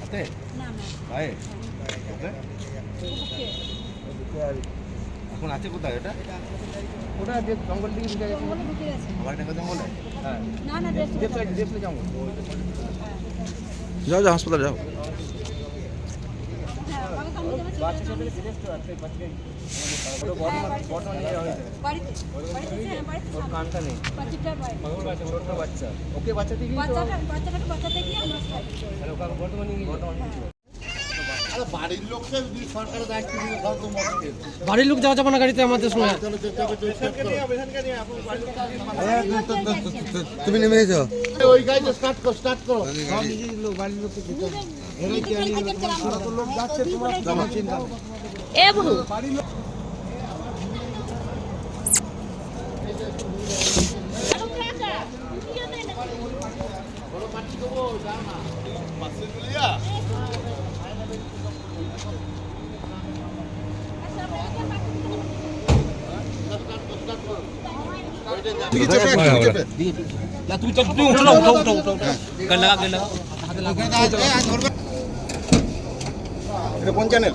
হাতে না না পায়ে ওকে বুকে এখন আছে কোথায় এটা ওটা যে জঙ্গল দিকে ঢুকে গেছে জঙ্গলে ঢুকে গেছে আমার একটা কথা বলে হ্যাঁ না না দেশ লেফট সাইড লেফট জঙ্গল যাও যাও হাসপাতালে যাও ওকে বাচ্চা থেকেই বাচ্চাটাকে বাচ্চাতে গিয়ে। আমরা বর্তমানে বর্তমানে বাড়ির লোককে যদি সরকারের দায়িত্ব বাড়ির লোক যাওয়া যাবে না গাড়িতে আমাদের করো। তুমি নেমে এসো ওই গাড়িটা স্টার্ট করো স্টার্ট করো। লোক যাচ্ছে তোমরা এ বহু চল তুই উঠো না উঠো উঠো উঠো গাল লাগা গাল লাগা এটা কোন চ্যানেল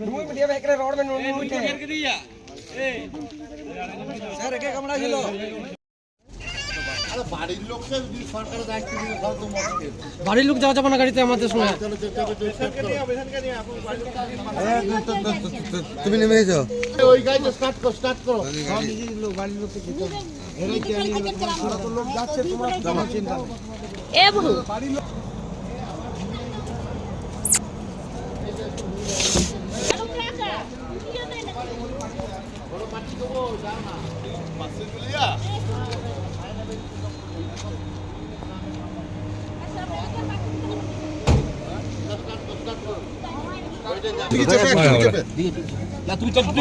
দুই মিডিয়া একরে রোড মে নুন নুন স্যার একে কামড়া ছিল আরে বাড়ির লোককে যদি সরকারের দায়িত্ব দিলে তাহলে তো মুশকিল বাড়ির লোক যাওয়া যাবে না গাড়িতে আমাদের চেষ্টা করতে চেষ্টা করো। তুমি নেমে এসো। ওই গাড়িটা স্টার্ট করো স্টার্ট করো। লোক যাচ্ছে তোমরা এ বহু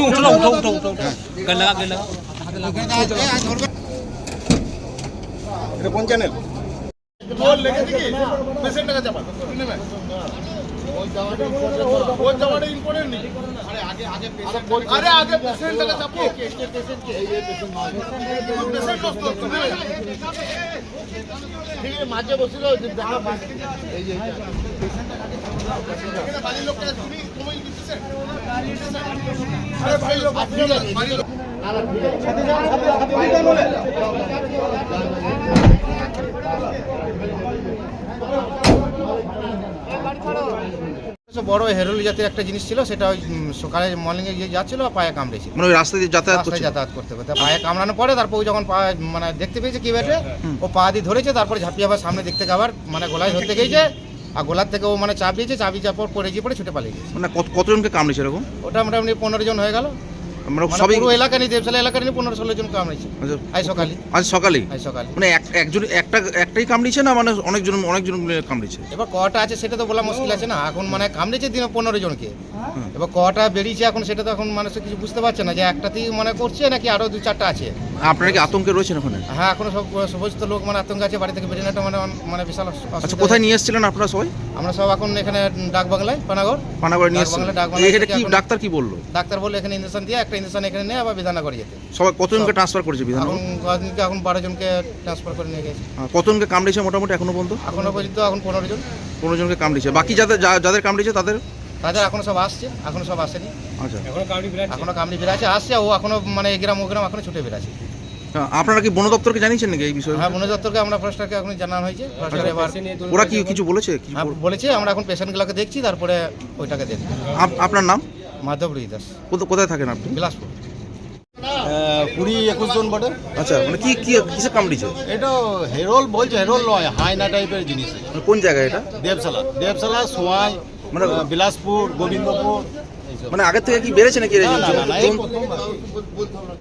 উঠো না উঠো উঠো উঠো লাগা লাগা এটা কোন চ্যানেল চাপা আরে আগে পেশেন্ট চাপো পেশেন্ট নষ্ট ঠিক আছে মাঝে বসিল দেখা এই যে বড় হেরোলি জাতের একটা জিনিস ছিল সেটা ওই সকালে মর্নিং এ গিয়ে যাচ্ছিল পায়ে কামড়েছে মানে ওই রাস্তা দিয়ে যাতায়াত করছে যাতায়াত করতে করতে। পায়ে কামড়ানোর পরে তারপর ও যখন পা মানে দেখতে পেয়েছে কি বেটে ও পা দিয়ে ধরেছে তারপরে ঝাঁপিয়ে আবার সামনে দেখতে আবার মানে গলায় ধরতে গিয়েছে। আর গোলার থেকে ও মানে চাপ দিয়েছে চাবি চাপর পড়ে গিয়ে পড়ে ছুটে পালিয়ে গেছে। মানে কত কতজনকে কামড়েছে এরকম? ওটা মোটামুটি পনেরো জন হয়ে গেল। মানে মানে সবই পুরো এলাকা নিয়ে দেবশালা এলাকা নিয়ে পনেরো ষোলো জন কামড়েছে। আচ্ছা, আজ সকালে। আজ সকালেই আজ সকালে। মানে এক একজন একটা একটাই কামড়িয়েছে না মানে অনেকজন অনেকজন মিলে কামড়িয়েছে এবার কটা আছে সেটা তো বলা মুশকিল আছে না। এখন মানে কামড়েছে দিনে পনেরো জনকে। এবার কটা বেরিয়েছে এখন সেটা তো এখন মানুষ কিছু বুঝতে পারছে না যে একটাতেই মানে করছে নাকি আরও দু চারটা আছে? আপনারা কি আতঙ্কে রয়েছেন ওখানে? হ্যাঁ এখনও সব সমস্ত লোক মানে আতঙ্ক আছে বাড়ি থেকে বেরিয়ে মানে মানে বিশাল আচ্ছা কোথায় নিয়ে এসেছিলেন আপনারা সবাই? আমরা সব এখন এখানে ডাক বাংলায় পানাগড়। পানাগড়ে নিয়ে এসেছিলেন। এখানে কি ডাক্তার কি বলল? ডাক্তার বলে এখানে ইঞ্জেকশন দিয়ে একটা ইঞ্জেকশন এখানে নিয়ে আবার বিধাননগর যেতে। সবাই কতজনকে ট্রান্সফার করেছে বিধাননগর? এখন এখন বারো জনকে ট্রান্সফার করে নিয়ে গেছে। কতজনকে কামড়েছে মোটামুটি এখনও পর্যন্ত? এখনও পর্যন্ত এখন পনেরো জন। পনেরো জনকে কামড়েছে। বাকি যাদের যাদের কামড়েছে তাদের? তাদের এখনও সব আসছে এখনও সব আসেনি। আচ্ছা। এখনও কাউন্টি বিরাট এখনও কামড়ি বেরাচ্ছে আসছে ও এখনও মানে গ্রাম ও গ্রাম এখনও ছুটে বেরাচ্ছে হ্যাঁ, আপনারা কি বন দপ্তরকে জানিয়েছেন নাকি এই বিষয়ে? হ্যাঁ বন দপ্তরকে আমরা ফরেস্টারকে এখন জানানো হয়েছে। ফরেস্টার এবার ওরা কি কিছু বলেছে? কিছু হ্যাঁ, বলেছে আমরা এখন পেশেন্টগুলোকে দেখছি তারপরে ওইটাকে দেখব। আপ- আপনার নাম? মাধব রুই দাস কোথা- কোথায় থাকেন আপনি? বিলাসপুর। কুড়ি একুশ জন বটে। আচ্ছা মানে কি কি কিসে কামড়েছে এটা হেরোল বলছে হেরোল নয় হাইনা টাইপের জিনিস। মানে কোন জায়গায় এটা? দেবসালা দেবসালা সোয়াই মানে মানে বিলাসপুর গোবিন্দপুর। মানে আগের থেকে কি বেড়েছে নাকি